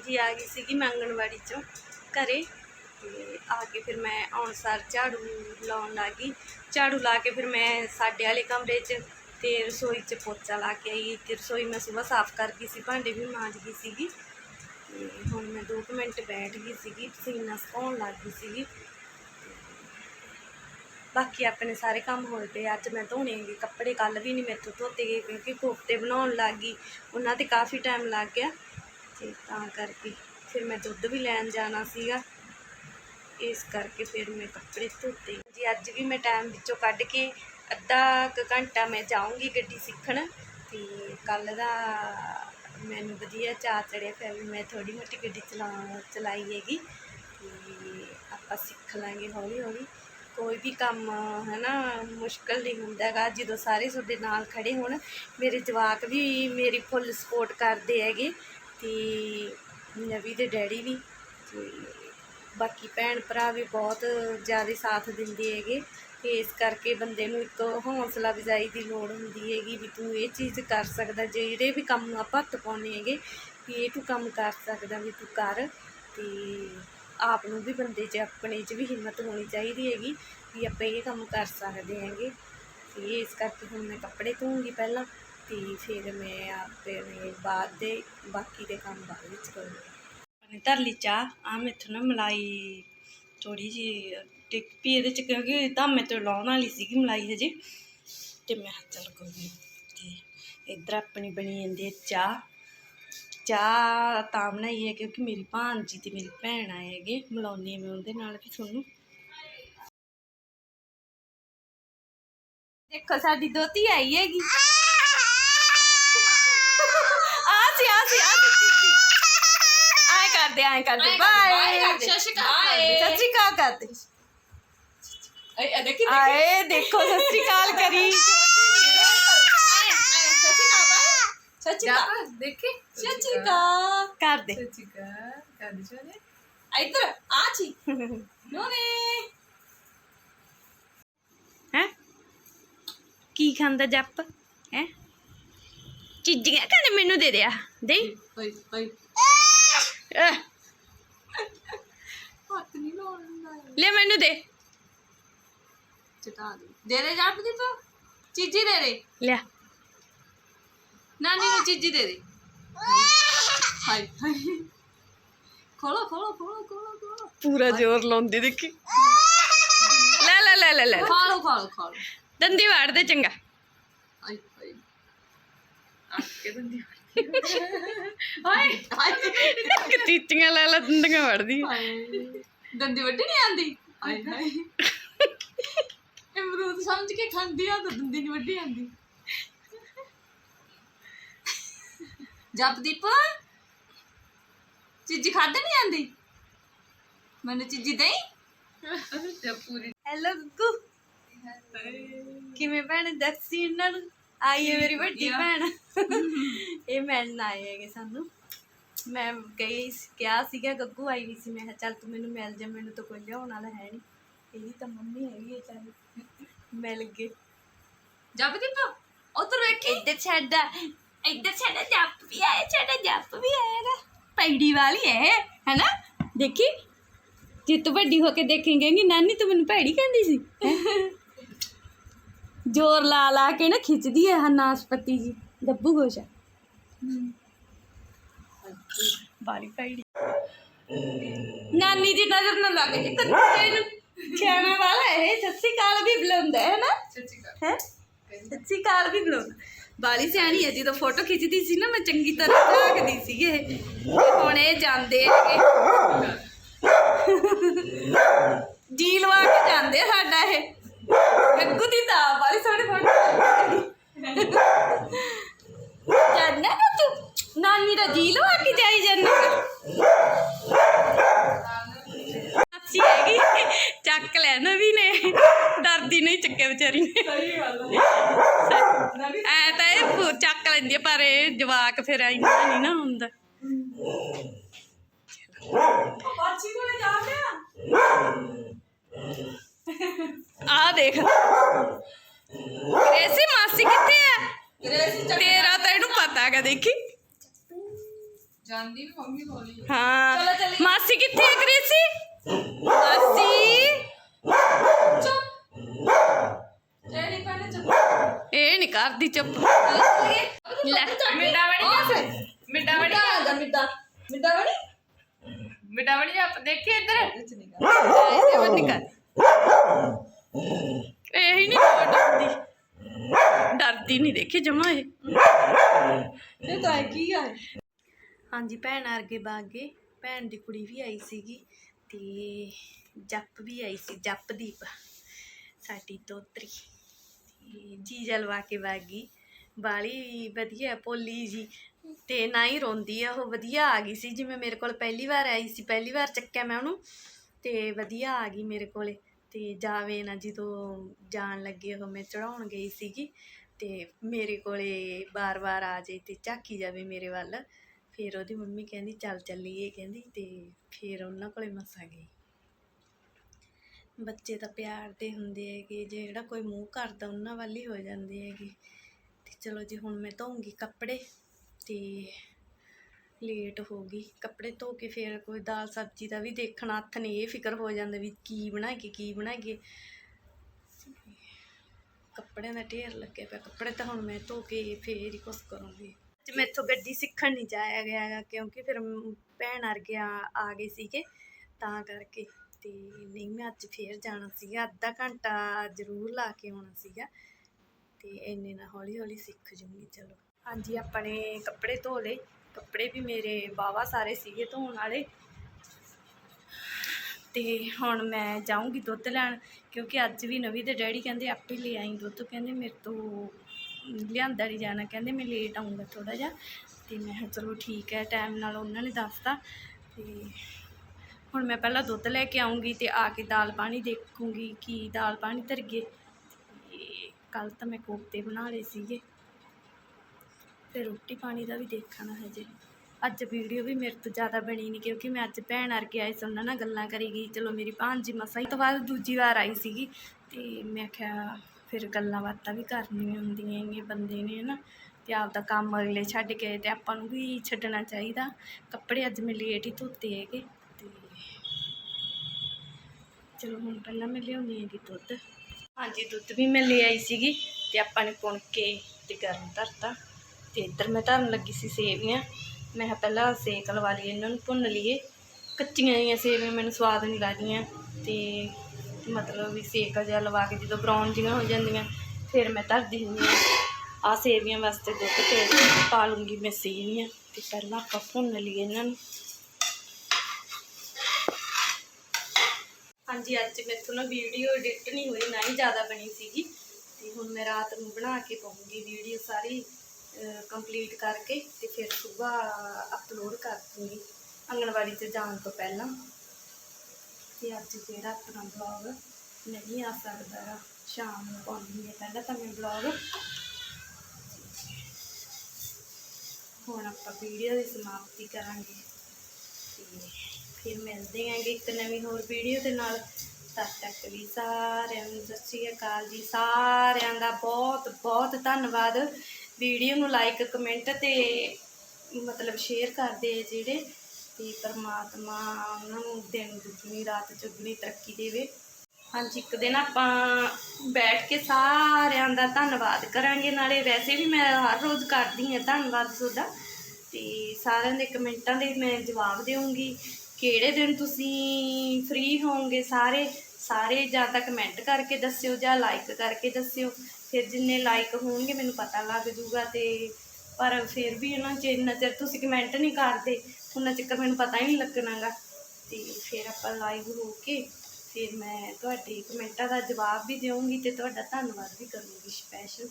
ਹਾਂਜੀ ਆ ਗਈ ਸੀਗੀ ਮੈਂ ਆਂਗਣਵਾੜੀ ਚੋਂ ਘਰੇ ਤੇ ਆ ਕੇ ਫਿਰ ਮੈਂ ਆਉਣ ਸਾਰ ਝਾੜੂ ਲਾਉਣ ਲੱਗੀ ਝਾੜੂ ਲਾ ਕੇ ਫਿਰ ਮੈਂ ਸਾਡੇ ਵਾਲੇ ਕਮਰੇ 'ਚ ਤੇ ਰਸੋਈ 'ਚ ਪੋਚਾ ਲਾ ਕੇ ਆਈ ਤੇ ਰਸੋਈ ਮੈਂ ਸਵੇਰ ਸਾਫ਼ ਕਰ ਗਈ ਸੀ ਭਾਂਡੇ ਵੀ ਮਾਂਜ ਗਈ ਸੀਗੀ ਤੇ ਹੁਣ ਮੈਂ 2 ਮਿੰਟ ਬੈਠ ਗਈ ਸੀਗੀ ਪਸੀਨਾ ਸੁਕਾਉਣ ਲੱਗ ਗਈ ਸੀਗੀ ਬਾਕੀ ਆਪਣੇ ਸਾਰੇ ਕੰਮ ਹੋਏ ਪਏ ਅੱਜ ਮੈਂ ਧੋਣੇ ਹੈਗੇ ਕੱਪੜੇ ਕੱਲ ਵੀ ਨਹੀਂ ਮੈਥੋਂ ਧੋਤੇ ਗਏ ਕਿਉਂਕਿ ਕੋਫਤੇ ਬਣਾਉਣ ਲੱਗ ਗਈ ਉਹਨਾਂ ਤੇ ਕਾਫੀ ਟਾਈਮ ਲੱਗ ਗਿਆ ਤੇ ਤਾਂ ਕਰਕੇ ਫਿਰ ਮੈਂ ਦੁੱਧ ਵੀ ਲੈਣ ਜਾਣਾ ਸੀਗਾ। ਇਸ ਕਰਕੇ ਫਿਰ ਮੈਂ ਕੱਪੜੇ ਧੋਤੇ। ਜੀ, ਅੱਜ ਵੀ ਮੈਂ ਟਾਈਮ ਵਿੱਚੋਂ ਕੱਢ ਕੇ ਅੱਧਾ ਕੁ ਘੰਟਾ ਮੈਂ ਜਾਊਂਗੀ ਗੱਡੀ ਸਿੱਖਣ। ਤੇ ਕੱਲ ਦਾ ਮੈਨੂੰ ਵਧੀਆ ਚਾਅ ਚੜਿਆ ਪਿਆ ਵੀ ਮੈਂ ਥੋੜੀ ਮੋਟੀ ਗੱਡੀ ਚਲਾ, ਚਲਾਈ ਹੈਗੀ। ਤੇ ਆਪਾਂ ਸਿੱਖ ਲਾਂਗੇ ਹੌਲੀ ਹੌਲੀ ਕੋਈ ਵੀ ਕੰਮ ਹੈ ਨਾ ਮੁਸ਼ਕਲ ਨਹੀਂ ਹੁੰਦਾ ਹੈਗਾ। ਜਦੋਂ ਸਾਰੇ ਤੁਹਾਡੇ ਨਾਲ ਖੜੇ ਹੋਣ, ਮੇਰੇ ਜਵਾਕ ਵੀ ਮੇਰੀ ਫੁੱਲ ਸਪੋਰਟ ਕਰਦੇ ਹੈਗੇ। ਤੇ ਨਵੀ ਦੇ ਡੈਡੀ ਵੀ ਤੇ ਬਾਕੀ ਭੈਣ ਭਰਾ ਵੀ ਬਹੁਤ ਜ਼ਿਆਦਾ ਸਾਥ ਦਿੰਦੇ ਹੈਗੇ। ਤੇ ਇਸ ਕਰਕੇ ਬੰਦੇ ਨੂੰ ਇੱਕ ਹੌਸਲਾ ਅਫਜ਼ਾਈ ਦੀ ਲੋੜ ਹੁੰਦੀ ਹੈਗੀ ਵੀ ਤੂੰ ਇਹ ਚੀਜ਼ ਕਰ ਸਕਦਾ, ਜਿਹੜੇ ਵੀ ਕੰਮ ਨੂੰ ਆਪਾਂ ਹੱਥ ਪਾਉਂਦੇ ਹੈਗੇ, ਵੀ ਇਹ ਤੂੰ ਕੰਮ ਕਰ ਸਕਦਾ ਵੀ ਤੂੰ ਕਰ। ਤੇ ਆਪ ਨੂੰ ਵੀ ਬੰਦੇ 'ਚ, ਆਪਣੇ 'ਚ ਵੀ ਹਿੰਮਤ ਹੋਣੀ ਚਾਹੀਦੀ ਹੈਗੀ ਵੀ ਆਪਾਂ ਇਹ ਕੰਮ ਕਰ ਸਕਦੇ ਹੈਗੇ। ਤੇ ਇਸ ਕਰਕੇ ਹੁਣ ਮੈਂ ਕੱਪੜੇ ਧੋਉਂਗੀ ਪਹਿਲਾਂ। ਤੇ ਫਿਰ ਮੈਂ ਆਪੇ ਬਾਅਦ ਦੇ ਬਾਕੀ ਦੇ ਕੰਮ ਬਾਅਦ ਵਿੱਚ ਕਰੂੰਗੀ। ਆਪਣੇ ਧਰ ਲਈ ਚਾਹ ਆ ਮੈਥੋਂ ਨਾ ਮਲਾਈ ਥੋੜੀ ਜੀ ਟਿਕ ਪੀ ਇਹਦੇ ਚ, ਕਿਉਂਕਿ ਧਾਮੇ ਤੋਂ ਲਾਉਣ ਵਾਲੀ ਸੀਗੀ ਮਲਾਈ ਹਜੇ। ਤੇ ਮੈਂ ਕਿਹਾ ਚੱਲ ਕੋਈ ਨੀ। ਤੇ ਇੱਧਰ ਆਪਣੀ ਬਣੀ ਜਾਂਦੀ ਹੈ ਚਾਹ। ਚਾਹ ਤਾਂ ਬਣਾਈ ਹੈ ਕਿਉਂਕਿ ਮੇਰੀ ਭਾਣਜੀ ਤੇ ਮੇਰੀ ਭੈਣ ਆਏ ਹੈਗੇ ਮਿਲਾਉਣੀ ਮੈਂ ਉਹਦੇ ਨਾਲ ਵੀ ਤੁਹਾਨੂੰ। ਦੇਖੋ, ਸਾਡੀ ਦੋਤੀ ਆਈ ਹੈਗੀ ਆ ਸੀ ਆ ਸੀ ਆ ਸੀ ਆਏ ਕਰਦੇ ਆਏ ਕਰਦੇ। ਬਾਏ। ਸਤਿ ਸ਼੍ਰੀ ਅਕਾਲ। ਸਤਿ ਸ਼੍ਰੀ ਅਕਾਲ ਕਰਦੇ। ਦੇਖੀ ਆਏ ਦੇਖੋ ਸਤਿ ਸ਼੍ਰੀ ਅਕਾਲ ਕਰੀ। ਸੱਚੀ ਕਾ ਦੇਖੀ। ਸੱਚੀ ਅਕਾਲ। ਕਰਦੇ। ਸੱਚੀ ਕਾ ਕਾਦੀ ਚੋਲੇ ਇੱਧਰ। ਆ ਚੀ। ਨੋਨੇ ਹੈ? ਕੀ ਖਾਂਦਾ ਜੱਪ? ਹੈ? ਚੀਜ਼ੀਆਂ ਕਹਿੰਦੇ ਮੈਨੂੰ ਦੇ ਦਿਆ ਦੇ। ਹੋਈ ਹੋਈ ਅਹ, ਹੱਥ ਨਹੀਂ ਲਾਉਣਾ ਲੈ ਮੈਨੂੰ ਦੇ। ਚਟਾ ਦੇ। ਦੇ ਦੇ ਪਾ ਚੀਜੀ ਦੇ ਦੇ। ਲਿਆ ਨਾਨੀ ਨੂੰ ਚੀਜੀ ਦੇ ਦੇ। ਹਾਈ ਹਾਈ ਖੋਲੋ ਖੋਲੋ ਖੋਲੋ ਖੋਲੋ ਖੋਲੋ। ਪੂਰਾ ਜ਼ੋਰ ਲਾਉਂਦੀ ਦੇਖੀ। ਲੈ ਲੈ ਲੈ ਲੈ ਲੈ। ਖਾ ਲੋ ਖਾ ਲੋ ਖਾ ਲੋ ਦੰਦੀ ਵਾੜ ਦੇ ਚੰਗਾ। ਆਈ ਹਾਈ ਆ ਕੇ ਦੰਦੀ ਹਾਏ ਹਾਏ। ਚੀਚੀਆਂ ਲੈ ਲੈ ਦੰਦੀਆਂ ਵੜਦੀ। ਹਾਏ। ਦੰਦੀ ਵੱਡੀ ਨਹੀਂ ਆਂਦੀ? ਹਾਏ ਹਾਏ। ਅਮਰੂਦ ਸਮਝ ਕੇ ਖਾਂਦੀ ਆ ਤਾਂ ਦੰਦੀ ਨਹੀਂ ਵੱਡੀ ਆਂਦੀ। ਜਪਦੀਪ ਚੀਜ਼ੀ ਖਾਦੇ ਨਹੀਂ ਆਂਦੀ? ਮੈਨੂੰ ਚੀਜ਼ੀ ਦੇਈ? ਪੂਰੀ ਹੈਲੋ ਗੁੱਗੂ। ਕਿਵੇਂ ਭੈਣ ਦੱਸੀ ਇਹਨਾਂ ਨੂੰ? ਆਈ ਹੈ ਮੇਰੀ ਵੱਡੀ ਭੈਣ। ਇਹ ਮਿਲਣ ਆਏ ਹੈਗੇ ਸਾਨੂੰ। ਮੈਂ ਗਈ ਸੀ- ਕਿਹਾ ਸੀਗਾ ਗੱਗੂ ਆਈ ਵੀ ਸੀ। ਮੈਂ ਕਿਹਾ ਚੱਲ ਤੂੰ ਮੈਨੂੰ ਮਿਲ ਜਾ ਮੈਨੂੰ ਤਾਂ ਕੋਈ ਲਿਆਉਣ ਵਾਲਾ ਹੈ ਨਹੀਂ। ਇਹਦੀ ਤਾਂ ਮੰਮੀ ਹੈਗੀ ਹੈ ਚੱਲ। ਮਿਲ ਗਏ। ਜਪਦੀਪ ਉਧਰ ਵੇਖੀ ਇੱਧਰ ਛੱਡ। ਇੱਧਰ ਛੱਡ ਜੱਪ ਵੀ ਆਇਆ ਛੱਡ ਜੱਪ ਵੀ ਆਏਗਾ ਪੈੜੀ ਵਾਲੀ ਹੈ ਹੈਨਾ? ਦੇਖੀ ਜੇ ਤੂੰ ਵੱਡੀ ਹੋ ਕੇ ਦੇਖੇਂਗੇ ਕਿ ਨਾਨੀ ਤੂੰ ਮੈਨੂੰ ਭੈੜੀ ਕਹਿੰਦੀ ਸੀ? ਜ਼ੋਰ ਲਾ ਲਾ ਕੇ ਨਾ ਖਿੱਚਦੀ ਹੈ ਹਾਂ ਨਾਸਪਤੀ ਜੀ ਗੱਬੂ ਖੁਸ਼ ਬਾਲੀ ਭੈੜੀ ਨਾਨੀ ਦੀ ਨਜ਼ਰ ਨਾ ਲੱਗ ਜੇ ਕੁੱਤੇ ਨੂੰ। ਖਾਣਾ ਵਾਲਾ ਇਹ ਸੱਸੀ ਕਾਲ ਵੀ ਬੁਲਾਉਂਦਾ ਹੈ ਨਾ ਸੱਚੀ ਹੈ? ਸੱਚੀ ਕਾਲ ਵੀ ਬੁਲਾਉਂਦਾ ਬਾਲੀ ਸਿਆਣੀ ਹੈ ਜਦੋਂ ਫੋਟੋ ਖਿੱਚਦੀ ਸੀ ਨਾ ਮੈਂ ਚੰਗੀ ਤਰ੍ਹਾਂ ਝਾਕਦੀ ਸੀਗੇ ਇਹ। ਹੁਣ ਇਹ ਜਾਂਦੇ ਹੈਗੇ ਜੀ ਲਵਾ ਕੇ ਜਾਂਦੇ ਸਾਡਾ ਇਹ। ਗੱਗੂ ਦੀ ਤਾਂ ਬਾਲੀ ਸੋਹਣੀ ਫੋਟੋ ਜਾਨਾ ਨਾ ਤੂੰ ਨਾਨੀ ਦਾ ਜੀ ਲਵਾ ਕੇ ਜਾਈ ਜਾਨਾ ਅੱਛੀ ਹੈਗੀ ਚੱਕ ਲੈਣਾ ਵੀ ਨੇ ਡਰਦੀ ਨਹੀਂ ਚੱਕਿਆ ਵਿਚਾਰੀ ਨੇ ਸਹੀ ਗੱਲ ਐ ਤਾਂ ਇਹ ਫੂ- ਚੱਕ ਲੈਂਦੀ ਆ ਪਰ ਇਹ ਜਵਾਕ ਫਿਰ ਇੰਨਾ ਨਹੀਂ ਨਾ ਹੁੰਦਾ। ਪਾਚੀ ਕੋਲੇ ਜਾ ਪਿਆ ਆ ਦੇਖ। ਐਸੀ ਮਾਸੀ ਕਿੱਥੇ ਆ? ਗ੍ਰੇਸੀ ਤੇਰਾ ਤਾਂ ਇਹਨੂੰ ਪਤਾ ਹੈਗਾ ਦੇਖੀ। ਜਾਂਦੀ ਵੀ ਮੰਮੀ ਕੋਲ ਹਾਂ। ਚਲੋ ਚੱਲੀਏ। ਮਾਸੀ ਕਿੱਥੇ ਹੈ ਕ੍ਰਿਸੀ ਮਾਸੀ। ਚੁੱਪ। ਇਹ ਨਹੀਂ ਕਰਦੀ ਚੁੱਪ। ਲੈ ਮਿੱਡਾ ਵੜੀ ਜਾ ਮਿੱਡਾ ਵੜੀ ਜਾ ਮਿੱਡਾ। ਮਿੱਡਾ ਵੜੀ ਮਿੱਡਾ ਵੜੀ ਜਾ ਦੇਖੀ ਇੱਧਰ। ਕੁਝ ਨਹੀਂ ਇਹ ਬੰਦ ਕਰ। ਇਹ ਹੀ ਨਹੀਂ ਡਰਦੀ। ਡਰਦੀ ਨਹੀਂ ਦੇਖੀ ਜਮਾ ਇਹ। ਇਹ ਤਾਂ ਕੀ ਆ ਹਾਂਜੀ ਭੈਣ ਅਰਗੇ ਬਾਗੇ। ਭੈਣ ਦੀ ਕੁੜੀ ਵੀ ਆਈ ਸੀਗੀ ਤੇ ਜੱਪ ਵੀ ਆਈ ਸੀ ਜਪਦੀਪ ਸਾਡੀ ਦੋਤਰੀ। ਤੇ ਜੀ ਜਲਵਾ ਕੇ ਬਾਗੀ। ਬਾਲੀ ਵਧੀਆ ਭੋਲੀ ਜੀ ਤੇ ਨਾ ਹੀ ਰੋਂਦੀ ਆ, ਉਹ ਵਧੀਆ ਆ ਗਈ ਸੀ। ਜਿਵੇਂ ਮੇਰੇ ਕੋਲ ਪਹਿਲੀ ਵਾਰ ਆਈ ਸੀ, ਪਹਿਲੀ ਵਾਰ ਚੱਕਿਆ ਮੈਂ ਉਹਨੂੰ, ਤੇ ਵਧੀਆ ਆ ਗਈ ਮੇਰੇ ਕੋਲੇ। ਤੇ ਜਾਵੇ ਨਾ ਜਦੋਂ ਜਾਣ ਲੱਗੇ, ਉਹ ਮੈਂ ਚੜਾਉਣ ਗਈ ਸੀਗੀ। ਤੇ ਮੇਰੇ ਕੋਲੇ ਬਾਰ-ਬਾਰ ਆ ਜੇ ਤੇ ਝਾਕੀ ਜਾਵੇ ਮੇਰੇ ਵੱਲ। ਫਿਰ ਉਹਦੀ ਮੰਮੀ ਕਹਿੰਦੀ, ਚੱਲ ਚੱਲੀਏ। ਕਹਿੰਦੀ ਤੇ ਫਿਰ ਉਹਨਾਂ ਕੋਲੇ ਮਸਾ ਗਈ। ਬੱਚੇ ਤਾਂ ਪਿਆਰ ਦੇ ਹੁੰਦੇ ਹੈਗੇ। ਜੇ ਜਿਹੜਾ ਕੋਈ ਮੂੰਹ ਕਰਦਾ, ਉਹਨਾਂ ਵੱਲ ਹੀ ਹੋ ਜਾਂਦੇ ਹੈਗੇ। ਚਲੋ ਜੀ, ਹੁਣ ਮੈਂ ਧੋਉਂਗੀ ਕੱਪੜੇ ਤੇ ਲੇਟ ਹੋ ਗਈ। ਕੱਪੜੇ ਧੋ ਕੇ ਫਿਰ ਕੋਈ ਦਾਲ ਸਬਜ਼ੀ ਦਾ ਵੀ ਦੇਖਣਾ, ਹੱਥ ਨੇ ਇਹ ਫਿਕਰ ਹੋ ਜਾਂਦਾ ਵੀ ਕੀ ਬਣਾਈਏ ਕੀ ਬਣਾਈਏ। ਕੱਪੜਿਆਂ ਦਾ ਢੇਰ ਲੱਗਿਆ ਪਿਆ, ਕੱਪੜੇ ਤਾਂ ਹੁਣ ਮੈਂ ਧੋ ਕੇ ਫੇਰ ਹੀ ਕੁਛ ਕਰੂੰਗੀ। ਤੇ ਮੈਥੋਂ ਗੱਡੀ ਸਿੱਖਣ ਨਹੀਂ ਜਾਇਆ ਗਿਆ ਗਾ ਕਿਉਂਕਿ ਫਿਰ ਭੈਣ ਅਰਗੇ ਆ ਆ ਗਏ ਸੀਗੇ, ਤਾਂ ਕਰਕੇ। ਤੇ ਨਹੀਂ, ਮੈਂ ਅੱਜ ਫੇਰ ਜਾਣਾ ਸੀਗਾ, ਅੱਧਾ ਘੰਟਾ ਜ਼ਰੂਰ ਲਾ ਕੇ ਆਉਣਾ ਸੀਗਾ। ਅਤੇ ਇੰਨੇ ਨਾਲ ਹੌਲੀ ਹੌਲੀ ਸਿੱਖ ਜੂੰਗੀ, ਚਲੋ। ਹਾਂਜੀ, ਆਪਣੇ ਕੱਪੜੇ ਧੋ ਲਏ। ਕੱਪੜੇ ਵੀ ਮੇਰੇ ਬਾਵਾ ਸਾਰੇ ਸੀਗੇ ਧੋਣ ਵਾਲੇ। ਤੇ ਹੁਣ ਮੈਂ ਜਾਊਂਗੀ ਦੁੱਧ ਲੈਣ, ਕਿਉਂਕਿ ਅੱਜ ਵੀ ਨਵੀਂ ਦੇ ਡੈਡੀ ਕਹਿੰਦੇ ਆਪੇ ਲੈ ਆਈ ਦੁੱਧ। ਕਹਿੰਦੇ ਮੇਰੇ ਤੋਂ ਲਿਆਂਦਾ ਨਹੀਂ ਜਾਣਾ, ਕਹਿੰਦੇ ਮੈਂ ਲੇਟ ਆਉਂਗਾ ਥੋੜਾ ਜਿਹਾ। ਤੇ ਮੈਂ ਕਿਹਾ ਚਲੋ ਠੀਕ ਹੈ ਟਾਈਮ ਨਾਲ ਉਹਨਾਂ ਨੇ ਦੱਸਤਾ। ਤੇ ਹੁਣ ਮੈਂ ਪਹਿਲਾਂ ਦੁੱਧ ਲੈ ਕੇ ਆਉਂਗੀ ਤੇ ਆ ਕੇ ਦਾਲ ਪਾਣੀ ਦੇਖੂੰਗੀ ਕਿ ਦਾਲ ਪਾਣੀ ਧਰਗੇ ਤੇ ਕੱਲ ਤਾਂ ਮੈਂ ਕੋਫਤੇ ਬਣਾ ਲਏ ਸੀਗੇ। ਫਿਰ ਰੋਟੀ ਪਾਣੀ ਦਾ ਵੀ ਦੇਖਣਾ ਹਜੇ। ਅੱਜ ਵੀਡੀਓ ਵੀ ਮੇਰੇ ਤੋਂ ਜ਼ਿਆਦਾ ਬਣੀ ਨਹੀਂ ਕਿਉਂਕਿ ਮੈਂ ਅੱਜ ਭੈਣ ਅਰ ਕੇ ਆਈ ਸੀ, ਉਹਨਾਂ ਨਾਲ ਗੱਲਾਂ ਕਰੀ ਗਈ ਚਲੋ ਮੇਰੀ ਭਾਂਜੀ ਮਸਾਂ ਹੀ ਤੋਂ ਬਾਅਦ ਦੂਜੀ ਵਾਰ ਆਈ ਸੀਗੀ ਤੇ ਮੈਂ ਕਿਹਾ ਫਿਰ ਗੱਲਾਂ ਬਾਤਾਂ ਵੀ ਕਰਨੀਆਂ ਹੁੰਦੀਆਂ ਹੈਗੀਆਂ ਬੰਦੇ ਨੇ ਨਾ ਤੇ ਆਪਦਾ ਕੰਮ ਅਗਲੇ ਛੱਡ ਕੇ ਤੇ ਆਪਾਂ ਨੂੰ ਵੀ ਛੱਡਣਾ ਚਾਹੀਦਾ। ਕੱਪੜੇ ਅੱਜ ਮੈਂ ਲੇਟ ਹੀ ਧੋਤੇ ਹੈਗੇ ਤੇ ਚਲੋ ਹੁਣ ਪਹਿਲਾਂ ਮੈਂ ਲਿਆਉਣੀ ਹੈਗੀ ਦੁੱਧ। ਹਾਂਜੀ, ਦੁੱਧ ਵੀ ਮੈਂ ਲੈ ਆਈ ਸੀਗੀ ਤੇ ਆਪਾਂ ਨੇ ਪੁਣ ਕੇ ਤੇ ਗਰਮ ਧਰਤਾ। ਤੇ ਇੱਧਰ ਮੈਂ ਧਰਨ ਲੱਗੀ ਸੀ ਸੇਵੀਆਂ। ਮੈਂ ਕਿਹਾ ਪਹਿਲਾਂ ਸੇਕ ਲਵਾ ਲਈਏ, ਇਹਨਾਂ ਨੂੰ ਭੁੰਨ ਲਈਏ। ਕੱਚੀਆਂ ਜਿਹੀਆਂ ਸੇਵੀਆਂ ਮੈਨੂੰ ਸਵਾਦ ਨਹੀਂ ਲੱਗਦੀਆਂ। ਤੇ ਮਤਲਬ ਵੀ ਸੇਕ ਜਿਹਾ ਲਵਾ ਕੇ ਜਦੋਂ ਬਰਾਊਨ ਜਿਹੀਆਂ ਹੋ ਜਾਂਦੀਆਂ, ਫਿਰ ਮੈਂ ਧਰਦੀ ਹੁੰਦੀ ਹਾਂ। ਆ ਸੇਵੀਆਂ ਵਾਸਤੇ ਦੁੱਧ ਤੇ ਪਾ ਲੂੰਗੀ ਮੈਂ ਸੇਵੀਆਂ। ਤੇ ਪਹਿਲਾਂ ਆਪਾਂ ਭੁੰਨ ਲਈਏ ਇਹਨਾਂ ਨੂੰ। ਹਾਂਜੀ, ਅੱਜ ਮੈਥੋਂ ਨਾ ਵੀਡੀਓ ਐਡਿਟ ਨਹੀਂ ਹੋਈ, ਨਾ ਹੀ ਜ਼ਿਆਦਾ ਬਣੀ ਸੀਗੀ। ਤੇ ਹੁਣ ਮੈਂ ਰਾਤ ਨੂੰ ਬਣਾ ਕੇ ਪਾਉਂਗੀ ਵੀਡੀਓ ਸਾਰੀ ਕੰਪਲੀਟ ਕਰਕੇ ਤੇ ਫਿਰ ਸਵੇਰ ਅਪਲੋਡ ਕਰ ਦੂੰਗੀ ਆਂਗਣਵਾੜੀ 'ਚ ਜਾਣ ਤੋਂ ਪਹਿਲਾਂ। ਤੇ ਅੱਜ ਜਿਹੜਾ ਆਪਣਾ ਬਲੌਗ ਨਹੀਂ ਆ ਸਕਦਾ, ਸ਼ਾਮ ਨੂੰ ਪਾਉਂਦੀ ਹੈ ਪਹਿਲਾਂ ਤਾਂ ਮੈਂ ਬਲੌਗ ਹੁਣ ਆਪਾਂ ਵੀਡੀਓ ਦੀ ਸਮਾਪਤੀ ਕਰਾਂਗੇ। ਤੇ ਫਿਰ ਮਿਲਦੇ ਆਂਗੇ ਇੱਕ ਨਵੀਂ ਹੋਰ ਵੀਡੀਓ ਦੇ ਨਾਲ। ਤਦ ਤੱਕ ਵੀ ਸਾਰਿਆਂ ਨੂੰ ਸਤਿ ਸ਼੍ਰੀ ਅਕਾਲ ਜੀ। ਸਾਰਿਆਂ ਦਾ ਬਹੁਤ ਬਹੁਤ ਧੰਨਵਾਦ। ਵੀਡੀਓ ਨੂੰ ਲਾਈਕ ਕਮੈਂਟ ਤੇ ਮਤਲਬ ਸ਼ੇਅਰ ਕਰਦੇ ਆ ਜਿਹੜੇ ਤੇ ਪਰਮਾਤਮਾ ਉਹਨਾਂ ਨੂੰ ਦਿਨ ਦੁੱਗਣੀ, ਰਾਤ ਚੁੱਗਣੀ ਤਰੱਕੀ ਦੇਵੇ। ਹਾਂਜੀ, ਇੱਕ ਦਿਨ ਆਪਾਂ ਬੈਠ ਕੇ ਸਾਰਿਆਂ ਦਾ ਧੰਨਵਾਦ ਕਰਾਂਗੇ। ਨਾਲੇ ਵੈਸੇ ਵੀ ਮੈਂ ਹਰ ਰੋਜ਼ ਕਰਦੀ ਹਾਂ ਧੰਨਵਾਦ ਤੁਹਾਡਾ। ਤੇ ਸਾਰਿਆਂ ਦੇ ਕਮੈਂਟਾਂ ਦੇ ਮੈਂ ਜਵਾਬ ਦੇਵਾਂਗੀ ਕਿਹੜੇ ਦਿਨ ਤੁਸੀਂ ਫ੍ਰੀ ਹੋਵੋਗੇ ਸਾਰੇ? ਸਾਰੇ ਜਾਂ ਤਾਂ ਕਮੈਂਟ ਕਰਕੇ ਦੱਸਿਓ ਜਾਂ ਲਾਈਕ ਕਰਕੇ ਦੱਸਿਓ। ਫਿਰ ਜਿੰਨੇ ਲਾਈਕ ਹੋਣਗੇ ਮੈਨੂੰ ਪਤਾ ਲੱਗ ਜੂਗਾ ਤੇ ਪਰ ਫਿਰ ਵੀ ਉਹਨਾਂ 'ਚ ਇੰਨਾ ਚਿਰ ਤੁਸੀਂ ਕਮੈਂਟ ਨਹੀਂ ਕਰਦੇ, ਉਹਨਾਂ ਚਿਰ ਮੈਨੂੰ ਪਤਾ ਹੀ ਨਹੀਂ ਲੱਗਣਾਗਾ। ਤੇ ਫਿਰ ਆਪਾਂ ਲਾਈਵ ਹੋ ਕੇ ਫਿਰ ਮੈਂ ਤੁਹਾਡੇ ਕਮੈਂਟਾਂ ਦਾ ਜਵਾਬ ਵੀ ਦੇਵਾਂਗੀ ਤੇ ਤੁਹਾਡਾ ਧੰਨਵਾਦ ਵੀ ਕਰੂੰਗੀ ਸਪੈਸ਼ਲ